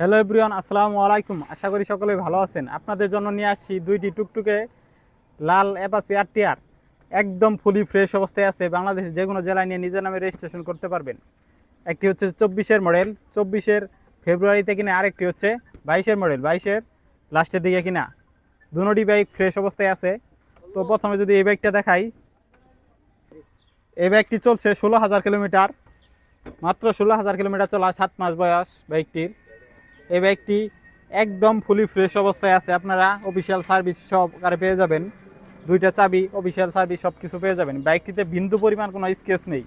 Hello everyone আসসালামু আলাইকুম। আশা করি সকলেই ভালো আছেন। আপনাদের জন্য নিয়ে আসছি দুইটি টুকটুকে লাল অ্যাপাসি আর টিয়ার একদম ফুলি ফ্রেশ অবস্থায় আছে। বাংলাদেশের যে কোনো জেলায় নিয়ে নিজের নামে রেজিস্ট্রেশন করতে পারবেন। একটি হচ্ছে চব্বিশের মডেল চব্বিশের ফেব্রুয়ারিতে কিনা আরেকটি হচ্ছে বাইশের মডেল বাইশের লাস্টের দিকে কিনা। দুটি বাইক ফ্রেশ অবস্থায় আছে। তো প্রথমে যদি এই বাইকটা দেখাই। এই বাইকটি চলছে ষোলো হাজার কিলোমিটার। মাত্র ষোলো হাজার কিলোমিটার চলা সাত মাস বয়স বাইকটির এই ব্যাগটি একদম ফুলি ফ্রেশ অবস্থায় আছে। আপনারা অফিসিয়াল সার্ভিস সহকারে পেয়ে যাবেন। দুইটা চাবি অফিসিয়াল সার্ভিস সব কিছু পেয়ে যাবেন। বাইকটিতে বিন্দু পরিমাণ কোনো স্কেচ নেই।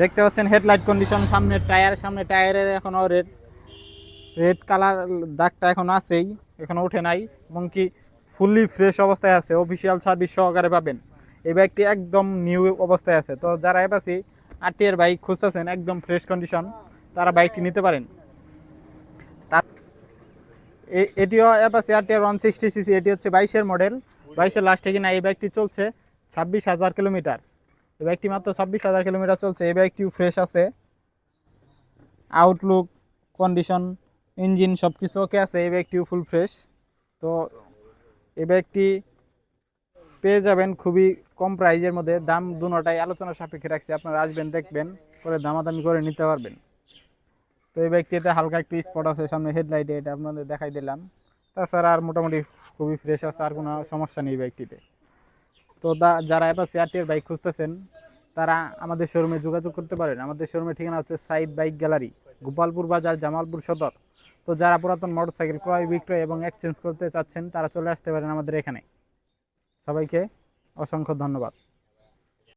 দেখতে পাচ্ছেন হেডলাইট কন্ডিশন সামনে টায়ার সামনে টায়ারের এখনও রেড রেড কালার দাগটা এখন আছেই, এখনও ওঠে নাই। এবং কি ফুললি ফ্রেশ অবস্থায় আছে। অফিসিয়াল সার্ভিস সহকারে পাবেন। এই বাইকটি একদম নিউ অবস্থায় আছে। তো যারা এপাসি আরটিআর বাইক খুঁজতেছেন, একদম ফ্রেশ কন্ডিশন তারা বাইকটি নিতে পারেন। এটিও Apache RTR one sixty CC এটি হচ্ছে বাইশের মডেল বাইশের লাস্টে কিনা এই বাইকটি চলছে ছাব্বিশ হাজার কিলোমিটার। এই বাইকটি মাত্র ছাব্বিশ হাজার কিলোমিটার চলছে। এই বাইকটিও ফ্রেশ আছে। আউটলুক কন্ডিশন ইঞ্জিন সব কিছু ওকে আছে। এই বাইকটিও ফুল ফ্রেশ তো এই বাইকটি পেয়ে যাবেন খুবই কম প্রাইজের মধ্যে। দাম দুটাই আলোচনা সাপেক্ষে রাখছি। আপনারা আসবেন, দেখবেন, পরে দামাদামি করে নিতে পারবেন। তো এই বাইকটিতে হালকা একটু স্পট আছে, সামনে হেডলাইটে এটা আপনাদের দেখাই দিলাম। তাছাড়া আর মোটামুটি খুবই ফ্রেশ আছে, আর কোনো সমস্যা নেই বাইকটিতে তো যারা এবার সিআরটির বাইক খুঁজতেছেন, তারা আমাদের শোরুমে যোগাযোগ করতে পারেন। আমাদের শোরুমের ঠিকানা হচ্ছে সাইড বাইক গ্যালারি গোপালপুর বাজার, জামালপুর সদর। তো যারা পুরাতন মোটরসাইকেল ক্রয়, বিক্রয় এবং এক্সচেঞ্জ করতে চাচ্ছেন, তারা চলে আসতে পারেন আমাদের এখানে। সবাইকে অসংখ্য ধন্যবাদ।